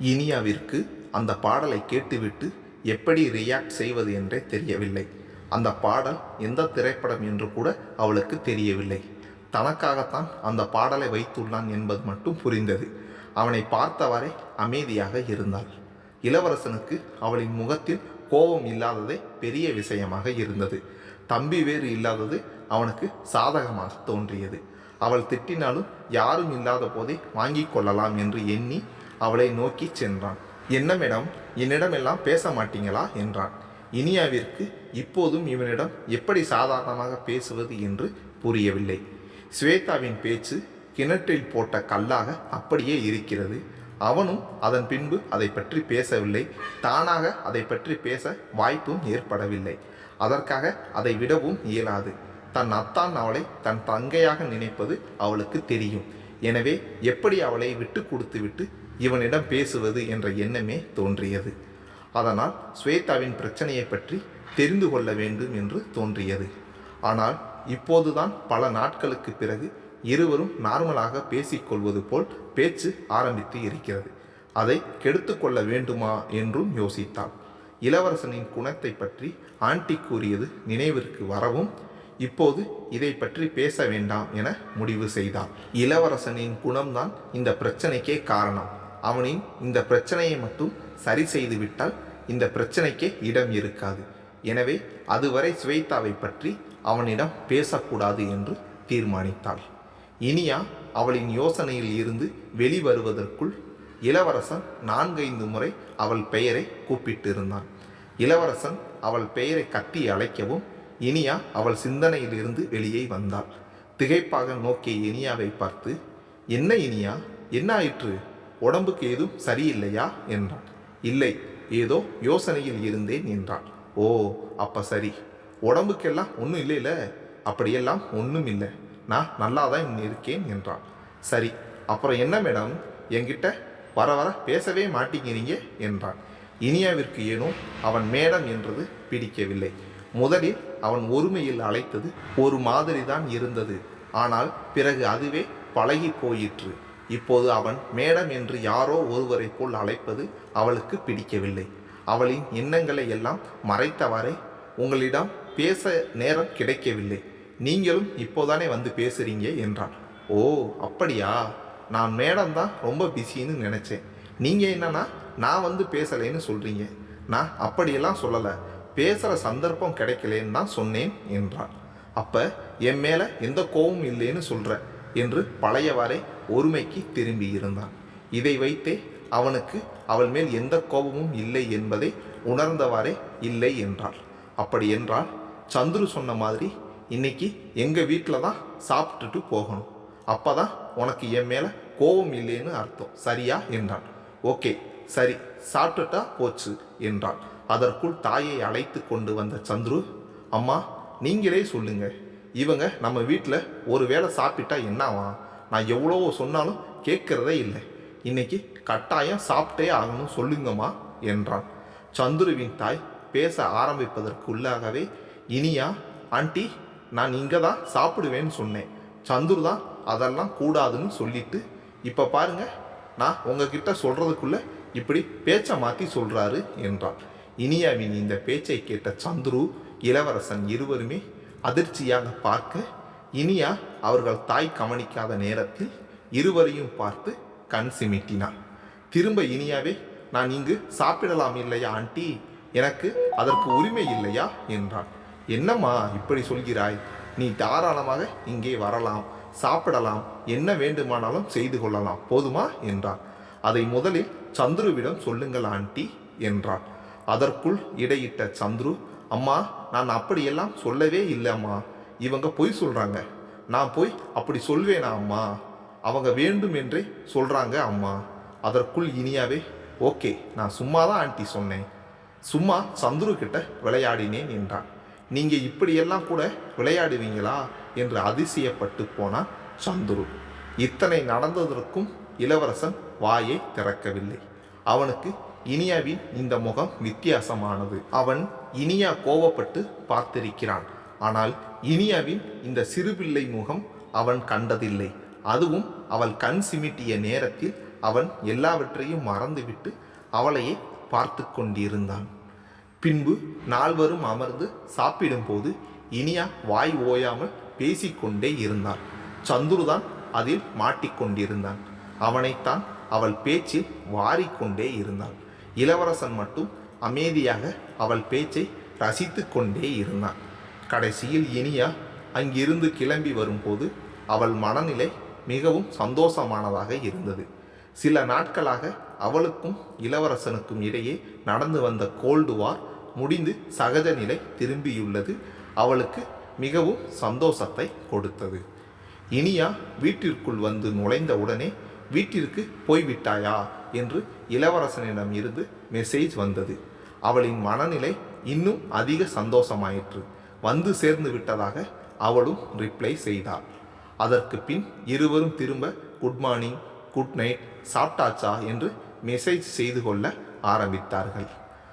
இனியாவிற்கு அந்த பாடலை கேட்டுவிட்டு எப்படி ரியாக்ட் செய்வது என்றே தெரியவில்லை. அந்த பாடல் எந்த திரைப்படம் என்று கூட அவளுக்கு தெரியவில்லை. தனக்காகத்தான் அந்த பாடலை வைத்துள்ளான் என்பது மட்டும் புரிந்தது. அவனை பார்த்தவரை அமைதியாக இருந்தாள். இளவரசனுக்கு அவளின் முகத்தில் கோபம் இல்லாததே பெரிய விஷயமாக இருந்தது. தம்பி வேறு இல்லாதது அவனுக்கு சாதகமாக தோன்றியது. அவள் திட்டினாலும் யாரும் இல்லாத போதே வாங்கிக் கொள்ளலாம் என்று எண்ணி அவளை நோக்கி சென்றான். என்ன மேடம்? என்னிடமெல்லாம் பேச மாட்டீங்களா? என்றான். இனியாவிற்கு இப்போதும் இவனிடம் எப்படி சாதாரணமாக பேசுவது என்று புரியவில்லை. ஸ்வேதாவின் பேச்சு கிணற்றில் போட்ட கல்லாக அப்படியே இருக்கிறது. அவனும் அதன் பின்பு அதை பற்றி பேசவில்லை. தானாக அதை பற்றி பேச வாய்ப்பும் ஏற்படவில்லை. அதற்காக அதை விடவும் இயலாது. தன் அத்தான் அவளை தன் தங்கையாக நினைப்பது அவளுக்கு தெரியும். எனவே எப்படி அவளை விட்டு கொடுத்துவிட்டு இவனிடம் பேசுவது என்ற எண்ணமே தோன்றியது. அதனால் ஸ்வேதாவின் பிரச்சனையை பற்றி தெரிந்து கொள்ள வேண்டும் என்று தோன்றியது. ஆனால் இப்போதுதான் பல நாட்களுக்கு பிறகு இருவரும் நார்மலாக பேசிக்கொள்வது போல் பேச்சு ஆரம்பித்து இருக்கிறது. அதை கெடுத்து கொள்ள வேண்டுமா என்றும் யோசித்தாள். இளவரசனின் குணத்தை பற்றி ஆண்டி கூறியது நினைவிற்கு வரவும் இப்போது இதை பற்றி பேச வேண்டாம் என முடிவு செய்தாள். இளவரசனின் குணம்தான் இந்த பிரச்சனைக்கே காரணம். அவனின் இந்த பிரச்சனையை மட்டும் சரி செய்துவிட்டால் இந்த பிரச்சனைக்கே இடம் இருக்காது. எனவே அதுவரை ஸ்வேதாவை பற்றி அவனிடம் பேசக்கூடாது என்று தீர்மானித்தாள். இனியா அவளின் யோசனையில் இருந்து வெளிவருவதற்குள் இளவரசன் நான்கைந்து முறை அவள் பெயரை கூப்பிட்டிருந்தான். இளவரசன் அவள் பெயரை கட்டி அழைக்கவும் இனியா அவள் சிந்தனையிலிருந்து வெளியே வந்தாள். திகைப்பாக நோக்கிய இனியாவை பார்த்து என்ன இனியா? என்ன ஆயிற்று? உடம்புக்கு ஏதும் சரியில்லையா? என்றான். இல்லை ஏதோ யோசனையில் இருந்தேன் என்றான். ஓ அப்ப சரி. உடம்புக்கெல்லாம் ஒன்றும் இல்லைல்ல அப்படியெல்லாம் ஒன்றும் இல்லை. நான் நல்லா தான் இருக்கேன் என்றான். சரி அப்புறம் என்ன மேடம்? என்கிட்ட வர வர பேசவே மாட்டேங்கிறீங்க என்றான். இனியாவிற்கு ஏனோ அவன் மேடம் என்றது பிடிக்கவில்லை. முதலில் அவன் ஒருமையில் அழைத்தது ஒரு மாதிரி தான் இருந்தது. ஆனால் பிறகு அதுவே பழகி போயிற்று. இப்போது அவன் மேடம் என்று யாரோ ஒருவரை போல் அழைப்பது அவளுக்கு பிடிக்கவில்லை. அவளின் எண்ணங்களை எல்லாம் மறைத்தவாறே உங்களிடம் பேச நேரம் கிடைக்கவில்லை. நீங்களும் இப்போதானே வந்து பேசுறீங்க என்றான். ஓ அப்படியா? நான் மேடம் தான் ரொம்ப பிஸின்னு நினச்சேன். நீங்கள் என்னன்னா நான் வந்து பேசலைன்னு சொல்கிறீங்க நான் அப்படியெல்லாம் சொல்லலை. பேசுகிற சந்தர்ப்பம் கிடைக்கலேன்னு தான் சொன்னேன் என்றான். அப்போ என் மேலே எந்த கோவமும் இல்லைன்னு சொல்கிற என்று பழையவாறே ஒருமைக்கு திரும்பி இருந்தான். இதை வைத்தே அவனுக்கு அவள் மேல் எந்த கோபமும் இல்லை என்பதை உணர்ந்தவாறே இல்லை என்றாள். அப்படி என்றால் சந்துரு சொன்ன மாதிரி இன்னைக்கு எங்கள் வீட்டில் தான் சாப்பிட்டுட்டு போகணும். அப்போ தான் உனக்கு என் மேலே கோபம் இல்லைன்னு அர்த்தம். சரியா என்றான். ஓகே சரி சாப்பிட்டுட்டா போச்சு என்றான் அதற்குள் தாயை அழைத்து கொண்டு வந்த சந்துரு அம்மா நீங்களே சொல்லுங்கள் இவங்க நம்ம வீட்டில் ஒரு வேளை சாப்பிட்டா என்னவா நான் எவ்வளவோ சொன்னாலும் கேட்குறதே இல்லை. இன்னைக்கு கட்டாயம் சாப்பிட்டே ஆகணும் சொல்லுங்கம்மா என்றான். சந்துருவின் தாய் பேச ஆரம்பிப்பதற்குள்ளாகவே இனியா ஆண்டி நான் இங்கே தான் சாப்பிடுவேன்னு சொன்னேன். சந்துரு தான் அதெல்லாம் கூடாதுன்னு சொல்லிட்டு இப்போ பாருங்க நான் உங்ககிட்ட சொல்கிறதுக்குள்ளே இப்படி பேச்சை மாற்றி சொல்கிறாரு என்றான். இனியாவின் இந்த பேச்சை கேட்ட சந்துரு இளவரசன் இருவருமே அதிர்ச்சியாக பார்க்க இனியா அவர்கள் தாய் கவனிக்காத நேரத்தில் இருவரையும் பார்த்து கண் சிமிட்டினான் திரும்ப இனியாவே நான் இங்கு சாப்பிடலாம் இல்லையா ஆண்டி? எனக்கு அதற்கு உரிமை இல்லையா? என்றான். என்னம்மா இப்படி சொல்கிறாய்? நீ தாராளமாக இங்கே வரலாம் சாப்பிடலாம் என்ன வேண்டுமானாலும் செய்து கொள்ளலாம் போதுமா? என்றான். அதை முதலில் சந்துருவிடம் சொல்லுங்கள் ஆண்டி என்றான். அதற்குள் இடையிட்ட சந்துரு அம்மா நான் அப்படியெல்லாம் சொல்லவே இல்லைம்மா இவங்க பொய் சொல்கிறாங்க நான் போய் அப்படி சொல்வேனா அம்மா? அவங்க வேண்டும் என்றே சொல்கிறாங்க அம்மா. அதற்குள் இனியாவே ஓகே நான் சும்மா தான் ஆண்டி சொன்னேன். சும்மா சந்துரு கிட்ட விளையாடினேன் என்றான். நீங்கள் இப்படியெல்லாம் கூட விளையாடுவீங்களா? என்று அதிசயப்பட்டு போனான் சந்துரு. இத்தனை நடந்ததற்கும் இளவரசன் வாயை திறக்கவில்லை. அவனுக்கு இனியாவின் இந்த முகம் வித்தியாசமானது. அவன் இனியா கோவப்பட்டு பார்த்திருக்கிறான். ஆனால் இனியாவின் இந்த சிறுபிள்ளை முகம் அவன் கண்டதில்லை. அதுவும் அவள் கண் சிமிட்டிய நேரத்தில் அவன் எல்லாவற்றையும் மறந்துவிட்டு அவளையே பார்த்து கொண்டிருந்தான். பின்பு நால்வரும் அமர்ந்து சாப்பிடும்போது இனியா வாய் ஓயாமல் பேசிக்கொண்டே இருந்தான். சந்துருதான் அதில் மாட்டிக்கொண்டிருந்தான் அவனைத்தான் அவள் பேச்சில் வாரிக்கொண்டே இருந்தான். இளவரசன் மட்டும் அமைதியாக அவள் பேச்சை ரசித்து கொண்டே இருந்தான். கடைசியில் இனியா அங்கிருந்து கிளம்பி வரும்போது அவள் மனநிலை மிகவும் சந்தோஷமானதாக இருந்தது. சில நாட்களாக அவளுக்கும் இளவரசனுக்கும் இடையே நடந்து வந்த கோல்டு வார் முடிந்து சகஜ நிலை திரும்பியுள்ளது. அவளுக்கு மிகவும் சந்தோஷத்தை கொடுத்தது. இனியா வீட்டிற்குள் வந்து நுழைந்த உடனே வீட்டிற்கு போய்விட்டாயா என்று இளவரசனிடம் இருந்து மெசேஜ் வந்தது. அவளின் மனநிலை இன்னும் அதிக சந்தோஷமாயிற்று. வந்து சேர்ந்து விட்டதாக அவளும் ரிப்ளை செய்தாள். அதற்கு பின் இருவரும் திரும்ப குட் மார்னிங் குட் நைட் சாப்பிட்டாச்சா? என்று மெசேஜ் செய்து கொள்ள ஆரம்பித்தார்கள்.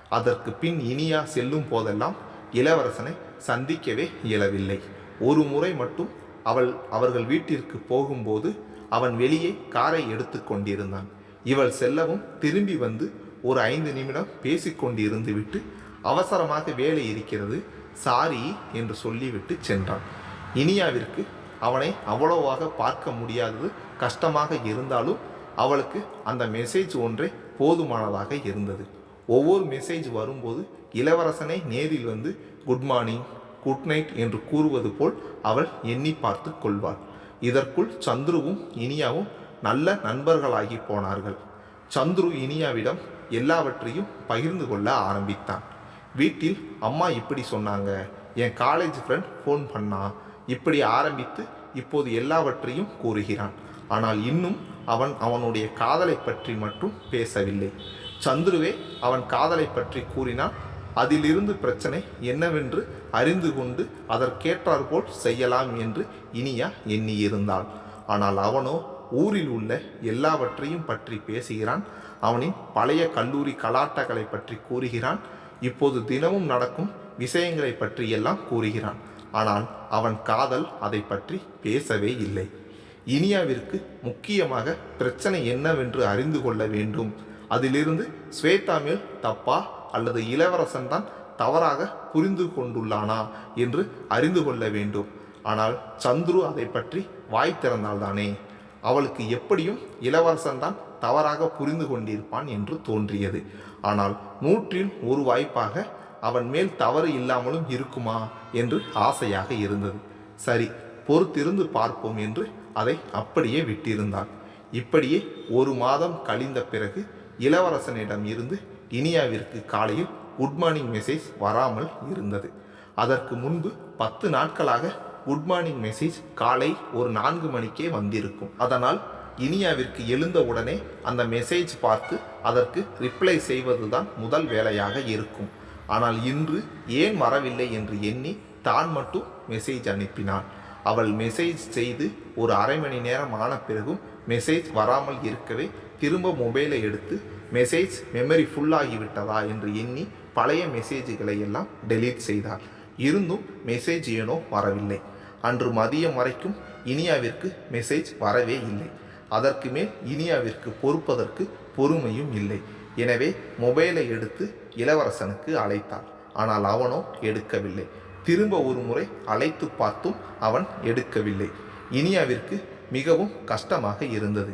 அதற்கு பின் இனியா செல்லும் போதெல்லாம் இளவரசனை சந்திக்கவே இயலவில்லை. ஒரு முறை மட்டும் அவள் அவர்கள் வீட்டிற்கு போகும்போது அவன் வெளியே காரை எடுத்து கொண்டிருந்தான். இவள் செல்லவும் திரும்பி வந்து ஒரு ஐந்து நிமிடம் பேசிக்கொண்டு இருந்துவிட்டு அவசரமாக வேலை இருக்கிறது சாரி என்று சொல்லிவிட்டு சென்றான். இனியாவிற்கு அவனை அவ்வளவாக பார்க்க முடியாதது கஷ்டமாக இருந்தாலும் அவளுக்கு அந்த மெசேஜ் ஒன்றே போதுமானதாக இருந்தது. ஒவ்வொரு மெசேஜ் வரும்போது இளவரசனை நேரில் வந்து குட் மார்னிங் குட் நைட் என்று கூறுவது போல் அவள் எண்ணி பார்த்து கொள்வாள். இதற்குள் சந்துருவும் இனியாவும் நல்ல நண்பர்களாகி போனார்கள். சந்துரு இனியாவிடம் எல்லாவற்றையும் பகிர்ந்து கொள்ள ஆரம்பித்தான். வீட்டில் அம்மா இப்படி சொன்னாங்க. என் காலேஜ் ஃப்ரெண்ட் ஃபோன் பண்ணான் இப்படி ஆரம்பித்து இப்போது எல்லாவற்றையும் கூறுகிறான். ஆனால் இன்னும் அவன் அவனுடைய காதலை பற்றி மட்டும் பேசவில்லை. சந்துருவே அவன் காதலை பற்றி கூறினான் அதிலிருந்து பிரச்சனை என்னவென்று அறிந்து கொண்டு அதற்கேற்றாற்போல் செய்யலாம் என்று இனியா எண்ணியிருந்தாள். ஆனால் அவனோ ஊரில் உள்ள எல்லாவற்றையும் பற்றி பேசுகிறான். அவனின் பழைய கல்லூரி கலாட்டங்களை பற்றி கூறுகிறான். இப்போது தினமும் நடக்கும் விஷயங்களை பற்றியெல்லாம் கூறுகிறான். ஆனால் அவன் காதல் அதை பற்றி பேசவே இல்லை. இனியாவிற்கு முக்கியமாக பிரச்சனை என்னவென்று அறிந்து கொள்ள வேண்டும். அதிலிருந்து ஸ்வேதா மேல் தப்பா அல்லது இளவரசன் தான் தவறாக புரிந்து கொண்டுள்ளானா என்று அறிந்து கொள்ள வேண்டும். ஆனால் சந்துரு அதை பற்றி வாய் திறந்தால்தானே? அவளுக்கு எப்படியும் இளவரசன் தான் தவறாக புரிந்து கொண்டிருப்பான் என்று தோன்றியது. ஆனால் நூற்றில் ஒரு வாய்ப்பாக அவன் மேல் தவறு இல்லாமலும் இருக்குமா என்று ஆசையாக இருந்தது. சரி பொறுத்திருந்து பார்ப்போம் என்று அதை அப்படியே விட்டிருந்தான். இப்படியே ஒரு மாதம் கழிந்த பிறகு இளவரசனிடம் இருந்து இனியாவிற்கு காலையில் குட் மார்னிங் மெசேஜ் வராமல் இருந்தது. அதற்கு முன்பு பத்து நாட்களாக குட் மார்னிங் மெசேஜ் காலை ஒரு நான்கு மணிக்கே வந்திருக்கும். அதனால் இனியாவிற்கு எழுந்த உடனே அந்த மெசேஜ் பார்த்து அதற்கு ரிப்ளை செய்வதுதான் முதல் வேலையாக இருக்கும். ஆனால் இன்று ஏன் வரவில்லை என்று எண்ணி தான் மட்டும் மெசேஜ் அனுப்பினான். அவள் மெசேஜ் செய்து ஒரு அரை மணி நேரம் ஆன பிறகும் மெசேஜ் வராமல் இருக்கவே திரும்ப மொபைலை எடுத்து மெசேஜ் மெமரி ஃபுல்லாகிவிட்டதா என்று எண்ணி பழைய மெசேஜுகளை எல்லாம் டெலீட் செய்தாள். இருந்தும் மெசேஜ் ஏனோ வரவில்லை. அன்று மதியம் வரைக்கும் இனியாவிற்கு மெசேஜ் வரவே இல்லை. அதற்கு மேல் இனியாவிற்கு பொறுப்பதற்கு பொறுமையும் இல்லை. எனவே மொபைலை எடுத்து இளவரசனுக்கு அழைத்தாள். ஆனால் அவனோ எடுக்கவில்லை. திரும்ப ஒரு முறை அழைத்து பார்த்தும் அவன் எடுக்கவில்லை. இனியாவிற்கு மிகவும் கஷ்டமாக இருந்தது.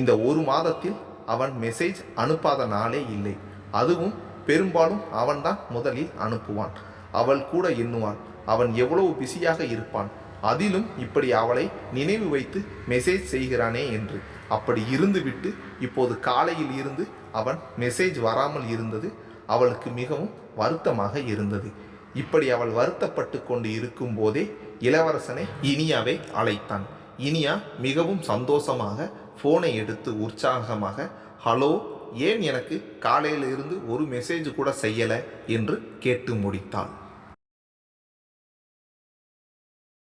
இந்த ஒரு மாதத்தில் அவன் மெசேஜ் அனுப்பாத நாளே இல்லை. அதுவும் பெரும்பாலும் அவன்தான் முதலில் அனுப்புவான். அவள் கூட எண்ணுவாள். அவன் எவ்வளவு பிஸியாக இருப்பான். அதிலும் இப்படி அவளை நினைவு வைத்து மெசேஜ் செய்கிறானே என்று. அப்படி இருந்துவிட்டு இப்போது காலையில் இருந்து அவன் மெசேஜ் வராமல் இருந்தது. அவளுக்கு மிகவும் வருத்தமாக இருந்தது. இப்படி அவள் வருத்தப்பட்டு கொண்டு இருக்கும்போதே இளவரசனை இனியாவை அழைத்தான். இனியா மிகவும் சந்தோஷமாக ஃபோனை எடுத்து உற்சாகமாக ஹலோ ஏன் எனக்கு காலையிலிருந்து ஒரு மெசேஜ் கூட செய்யலை? என்று கேட்டு முடித்தாள்.